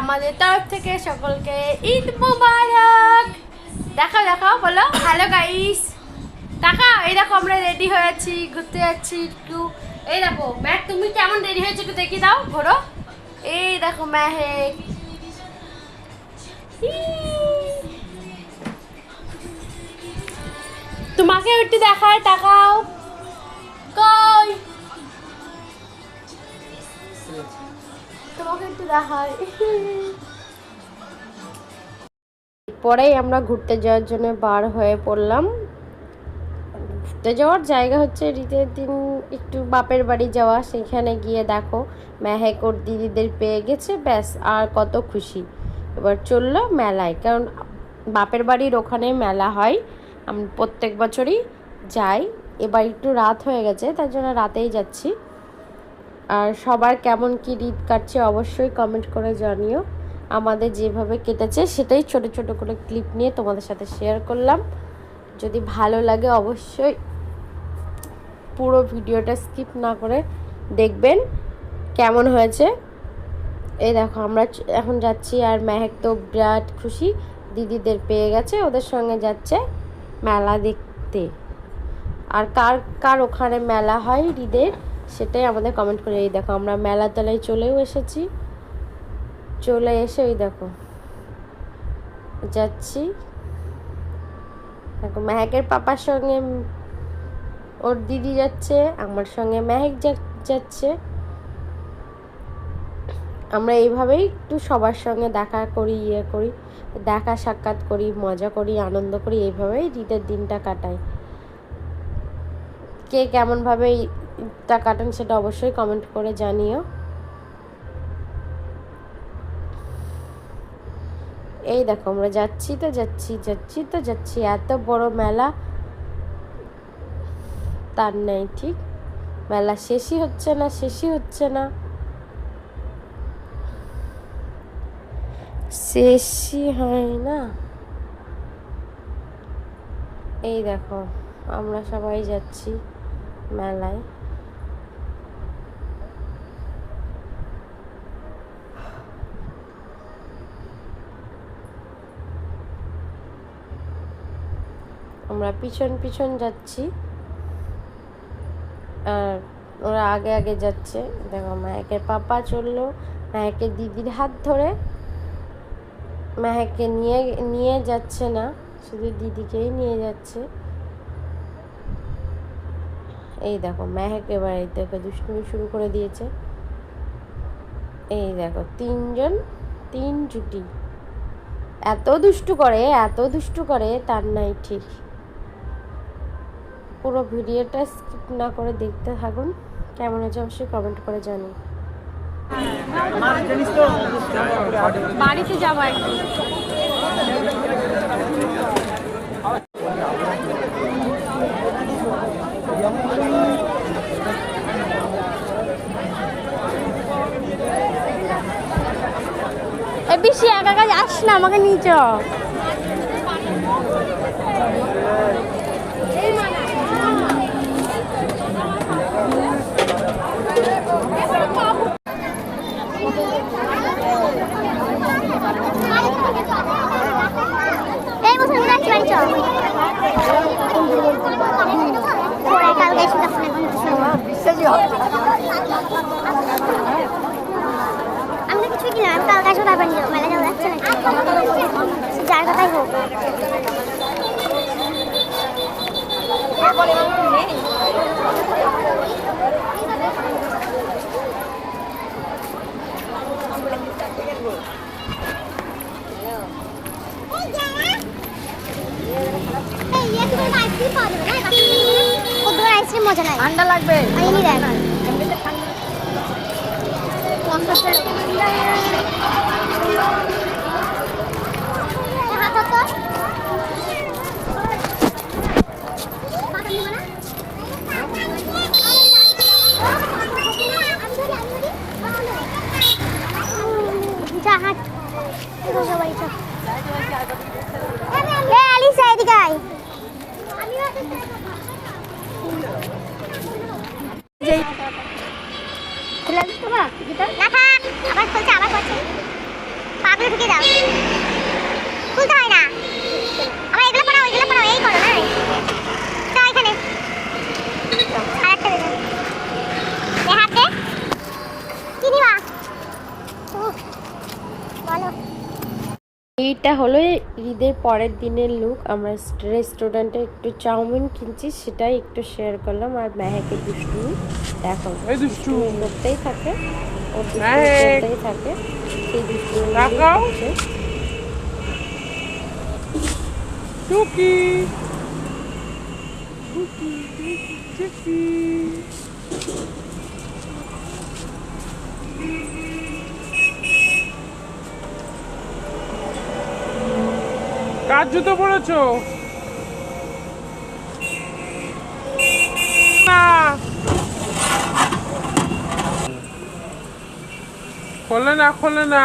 আমাদের তরফ থেকে সকলকে ঈদ মুবারক। দেখাও দেখাও, বলো। হ্যালো গাইস দেখাও, এই দেখো আমরা রেডি হয়েছি ঘুরতে যাচ্ছি একটু। এই দেখো, ম্যাক, তুমি কেমন রেডি হয়েছো একটু দেখি দাও, ঘোরো। এই দেখো ম্যাহেক তোমাকে একটু দেখায়, তাকাও। পরেই আমরা ঘুরতে যাওয়ার জন্য বার হয়ে পড়লাম। ঘুরতে যাওয়ার জায়গা হচ্ছে রীতের দিন একটু বাপের বাড়ি যাওয়া, সেখানে গিয়ে দেখো মেহেক ওর দিদিদের পেয়ে গেছে, ব্যাস, আর কত খুশি। এবার চলল মেলায়, কারণ বাপের বাড়ির ওখানে মেলা হয়। আমি, প্রত্যেক বছরই যাই। এবার একটু রাত হয়ে গেছে, তার জন্য রাতেই যাচ্ছি। আর সবার কেমন কি ঈদ কাটছে অবশ্যই কমেন্ট করে জানিও। আমাদের যেভাবে কেটেছে সেটাই ছোট ছোট করে ক্লিপ নিয়ে তোমাদের সাথে শেয়ার করলাম। যদি ভালো লাগে অবশ্যই পুরো ভিডিওটা স্কিপ না করে দেখবেন। কেমন হয়েছে? এই দেখো, আমরা এখন যাচ্ছি আর মেহেক তো বিরাট খুশি। দিদিদের পেয়ে গেছে, ওদের সঙ্গে যাচ্ছে মেলা দেখতে। আর কার কার ওখানে মেলা হয় ঈদের সেটাই আমাদের কমেন্ট করে, এই দেখো আমরা মেলা তলায় চলেও এসেছি। চলে এসে ওই দেখো, যাচ্ছি। দেখো মেহেকের পাপার সঙ্গে ওর দিদি যাচ্ছে, আমার সঙ্গে মেহেক যাচ্ছে। আমরা এইভাবেই একটু সবার সঙ্গে দেখা করি ইয়ে করি, দেখা সাক্ষাৎ করি, মজা করি, আনন্দ করি, এইভাবেই ঈদের দিনটা কাটাই। কে কেমনভাবে ঈদটা কাটান, সেটা অবশ্যই কমেন্ট করে জানিও। এই দেখো, আমরা যাচ্ছি তো যাচ্ছি যাচ্ছি তো যাচ্ছি। এত বড় মেলা তার নেই, ঠিক? মেলা শেষই হচ্ছে না, শেষই হচ্ছে না। শেষই হয় না। এই দেখো, আমরা সবাই যাচ্ছি মেলায়। আমরা পিছন পিছন যাচ্ছি। আর ওরা আগে আগে যাচ্ছে। দেখো, মায়েকের পাপা চলল মায়েকের দিদির হাত ধরে। মাহেককে নিয়ে নিয়ে যাচ্ছে না, শুধু দিদিকেই নিয়ে যাচ্ছে। এই দেখো মেহেক এবার এই দেখো, দুষ্টুমি শুরু করে দিয়েছে। এই দেখো, তিনজন, তিন জুটি। এত দুষ্টু করে, এত দুষ্টু করে, তার নাই ঠিক। পুরো ভিডিওটা স্কিপ না করে দেখতে থাকুন। কেমন হয়েছে অবশ্যই কমেন্ট করে জানি বাড়িতে যাব একদিন। বেশি একা একা যাস না, আমাকে নিয়ে চ এই বছর যাচ্ছি বাড়ি চল পরে কালকে শুধু আমি তো কিছুই কিনা কালকে শুধু আবার নিয়ে মেলা যাব যাচ্ছে না যার কথাই হোক আইসক্রিম মজা নাই ঠান্ডা লাগবে। আইনি দেখ। যা হাট বাড়ি চল এ আলিসা এদিকে আয় খুলে দিতে পারো গিটার না থাক আবার খুলছে আবার করছে দিয়ে দাও খুলতে হয় না আমার এগুলো পড়াও এগুলো পড়াও এই করো না তো এখানে আরেকটা দে দাও। দে হাত দে কি নিবা উহ, এইটা হলো ঈদের পরের দিনের লুক আমরা রেস্টুরেন্টে একটু চাউমিন কিনছি সেটাই একটু শেয়ার করলাম। আর মেহেকে দুষ্টু দেখো এই দুষ্টু। করতেই থাকে। করতেই থাকে। সেই। টুকি টুকি টুকি। কার জুতো পড়েছো। না। খোলে না খোলে না।